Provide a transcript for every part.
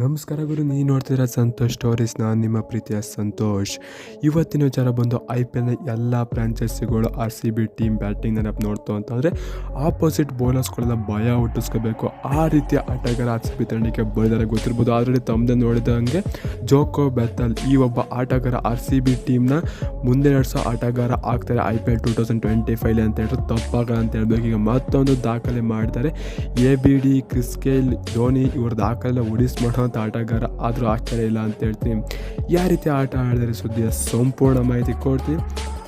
ನಮಸ್ಕಾರ ಗುರು, ನೀವು ನೋಡ್ತಿದ್ದೀರ ಸಂತೋಷ್ ಸ್ಟೋರೀಸ್ ನಾನು ನಿಮ್ಮ ಪ್ರೀತಿಯ ಸಂತೋಷ್. ಇವತ್ತಿನ ವಿಚಾರ ಬಂದು ಐ ಪಿ ಎಲ್ನ ಎಲ್ಲ ಫ್ರಾಂಚೈಸಿಗಳು R C B team batting ನೆನಪು ನೋಡ್ತು ಅಂತಂದರೆ ಆಪೋಸಿಟ್ ಬೌಲರ್ಸ್ಗಳೆಲ್ಲ ಭಯ ಹುಟ್ಟಿಸ್ಕೋಬೇಕು. ಆ ರೀತಿಯ ಆಟಗಾರ ಆರ್ ಸಿ ಬಿ ತಂಡಕ್ಕೆ ಬಂದಿದ್ದಾರೆ ಗೊತ್ತಿರ್ಬೋದು. ಆಲ್ರೆಡಿ ತಮ್ಮದೇ ನೋಡಿದಂಗೆ ಜೋಕೋ ಬೆತ್ತಲ್ ಈ ಒಬ್ಬ ಆಟಗಾರ ಆರ್ ಸಿ ಬಿ ಟೀಮ್ನ ಮುಂದೆ ನಡೆಸೋ ಆಟಗಾರ ಆಗ್ತಾರೆ I P L two thousand twenty five ಅಂತ ಹೇಳಿದ್ರೆ ತಪ್ಪಾಗಲ್ಲ ಅಂತ ಹೇಳ್ಬೇಕು. ಈಗ ಮತ್ತೊಂದು ದಾಖಲೆ ಮಾಡಿದ್ದಾರೆ. A B D Chris Gayle Dhoni ಇವ್ರ ದಾಖಲೆ ಉಡಿಸ್ ಮಾಡೋಂಥ ಆಟಗಾರ ಆದರೂ ಆಶ್ಚರ್ಯ ಇಲ್ಲ ಅಂತ ಹೇಳ್ತೀನಿ ಯಾವ ರೀತಿ ಆಟ ಆಡಿದರೆ ಸುದ್ದಿಯ ಸಂಪೂರ್ಣ ಮಾಹಿತಿ ಕೊಡ್ತೀನಿ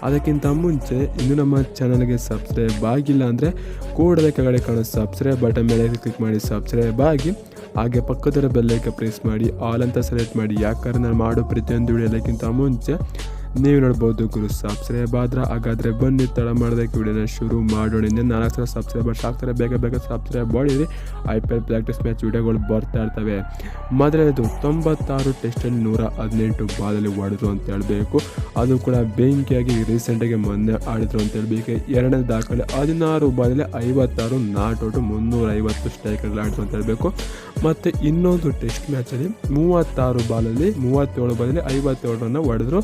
ಅದಕ್ಕಿಂತ ಮುಂಚೆ ಇನ್ನು ನಮ್ಮ ಚಾನಲ್ಗೆ ಸಬ್ಸ್ಕ್ರೈಬ್ ಆಗಿಲ್ಲ ಅಂದರೆ ಕೂಡಲೇ ಕೆಳಗಡೆ ಕಾಣೋ ಸಬ್ಸ್ಕ್ರೈಬ್ ಬಟನ್ ಮೇಲೆ ಕ್ಲಿಕ್ ಮಾಡಿ ಸಬ್ಸ್ಕ್ರೈಬ್ ಆಗಿ. ಹಾಗೆ ಪಕ್ಕದರ ಬೆಲ್ಲೈಕ ಪ್ರೆಸ್ ಮಾಡಿ, ಆಲ್ ಅಂತ ಸೆಲೆಕ್ಟ್ ಮಾಡಿ. ಯಾಕಂದ್ರೆ ನಾನು ಮಾಡೋ ಪ್ರತಿಯೊಂದು ವಿಡಿಯೋದಕ್ಕಿಂತ ಮುಂಚೆ ನೀವು ನೋಡ್ಬೋದು ಗುರು ಸಬ್ಸ್ಕ್ರೈಬ್ ಆದ್ರೆ ಹಾಗಾದರೆ ಬನ್ನಿ ತಡ ಮಾಡೋದಕ್ಕೆ ವಿಡಿಯೋನ ಶುರು ಮಾಡೋಣ. ಇನ್ನೇನು ನಾಲ್ಕು ಸಲ ಸಬ್ಸ್ಕ್ರೈಬರ್ಸ್ ಆಗ್ತಾರೆ, ಬೇಗ ಬೇಗ ಸಬ್ಸ್ಕ್ರೈಬ್ ಮಾಡಿರಿ. I P L practice match ವಿಡಿಯೋಗಳು ಬರ್ತಾ ಇರ್ತವೆ. ಮೊದಲನೇದು, ತೊಂಬತ್ತಾರು ಟೆಸ್ಟಲ್ಲಿ ನೂರ ಹದಿನೆಂಟು ಬಾಲಲ್ಲಿ ಹೊಡೆದ್ರು ಅಂತ ಹೇಳಬೇಕು. ಅದು ಕೂಡ ಬೆಂಕಿಯಾಗಿ ರೀಸೆಂಟಾಗಿ ಮೊನ್ನೆ ಆಡಿದ್ರು ಅಂತ ಹೇಳಬೇಕು. ಎರಡನೇ ದಾಖಲೆ, ಹದಿನಾರು ಬಾಲಲ್ಲಿ ಐವತ್ತಾರು ನಾಟ್ ಔಟು ಮುನ್ನೂರ ಐವತ್ತು ಸ್ಟ್ರೈಕಲ್ಲಿ ಆಡಿದ್ರು ಅಂತ ಹೇಳಬೇಕು. ಮತ್ತು ಇನ್ನೊಂದು ಟೆಸ್ಟ್ ಮ್ಯಾಚಲ್ಲಿ ಮೂವತ್ತಾರು ಬಾಲಲ್ಲಿ ಮೂವತ್ತೇಳು ಬಾಲಲ್ಲಿ ಐವತ್ತೇಳು ಹೊಡೆದ್ರು.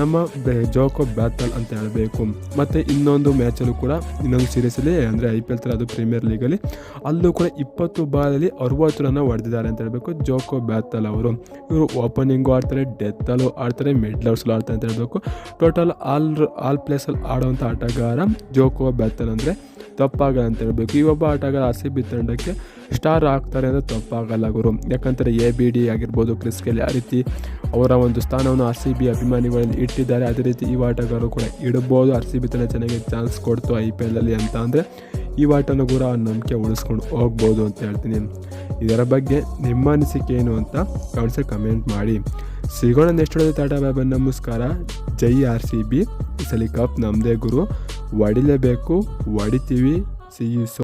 ನಮ್ಮ ಬೆ- ಜೋಕೋ ಬ್ಯಾಟಲ್ ಅಂತ ಹೇಳಬೇಕು. ಮತ್ತು ಇನ್ನೊಂದು ಮ್ಯಾಚಲ್ಲೂ ಕೂಡ ಇನ್ನೊಂದು ಸೀರೀಸಲ್ಲಿ ಅಂದರೆ ಐ ಪಿ ಎಲ್ ಥರ ಅದು ಪ್ರೀಮಿಯರ್ ಲೀಗಲ್ಲಿ ಅಲ್ಲೂ ಕೂಡ ಇಪ್ಪತ್ತು ಬಾಲಲ್ಲಿ ಅರುವತ್ತು ರನ್ನ ಹೊಡೆದಿದ್ದಾರೆ ಅಂತ ಹೇಳಬೇಕು ಜೋಕೋ ಬ್ಯಾತಲ್ ಅವರು. ಇವರು ಓಪನಿಂಗು ಆಡ್ತಾರೆ ಡೆತ್ತಲ್ಲೂ ಆಡ್ತಾರೆ ಮಿಡ್ಲರ್ಸ್ಲು ಆಡ್ತಾರೆ ಅಂತ ಹೇಳಬೇಕು. ಟೋಟಲ್ ಆಲ್ ಆಲ್ ಪ್ಲೇಸಲ್ಲಿ ಆಡುವಂಥ ಆಟಗಾರ ಜೋಕೋ ಬ್ಯಾತಲ್ ಅಂದರೆ ತಪ್ಪಾಗಲ್ಲ ಅಂತ ಹೇಳಬೇಕು. ಈ ಒಬ್ಬ ಆಟಗಾರ ಆರ್ ಸಿ ಬಿ ತಂಡಕ್ಕೆ ಸ್ಟಾರ್ ಆಗ್ತಾರೆ ಅಂದರೆ ತಪ್ಪಾಗಲ್ಲ ಗುರು. ಯಾಕಂದರೆ ಎ ಬಿ ಡಿ ಆಗಿರ್ಬೋದು ಕ್ರಿಸ್ಕೆಲ್ ಆ ರೀತಿ ಅವರ ಒಂದು ಸ್ಥಾನವನ್ನು ಆರ್ ಸಿ ಬಿ ಅಭಿಮಾನಿಗಳಲ್ಲಿ ಇಟ್ಟಿದ್ದಾರೆ. ಅದೇ ರೀತಿ ಈ ಆಟಗಾರರು ಕೂಡ ಇಡ್ಬೋದು. ಆರ್ ಸಿ ಬಿ ತಂಡ ಚೆನ್ನಾಗಿ ಚಾನ್ಸ್ ಕೊಡ್ತು ಐ ಪಿ ಎಲಲ್ಲಿ ಅಂತ ಅಂದರೆ ಈ ಆಟನೂ ಕೂಡ ನಂಬಿಕೆ ಉಳಿಸ್ಕೊಂಡು ಹೋಗ್ಬೋದು ಅಂತ ಹೇಳ್ತೀನಿ. ಇದರ ಬಗ್ಗೆ ನಿಮ್ಮ ಅನಿಸಿಕೆ ಏನು ಅಂತ ಕಮೆಂಟ್ಸಲ್ಲಿ ಕಮೆಂಟ್ ಮಾಡಿ. ಸಿಗೋಣ ನೆಕ್ಸ್ಟ್ ಟಾಟಾ ಬಾಬಾ ನಮಸ್ಕಾರ. ಜೈ ಆರ್ ಸಿ ಬಿ ಈ ನಮ್ಮದೇ ಗುರು. ಹೊಡಿಲೇಬೇಕು ಹೊಡಿತೀವಿ ಸಿ ಯು ಸೊ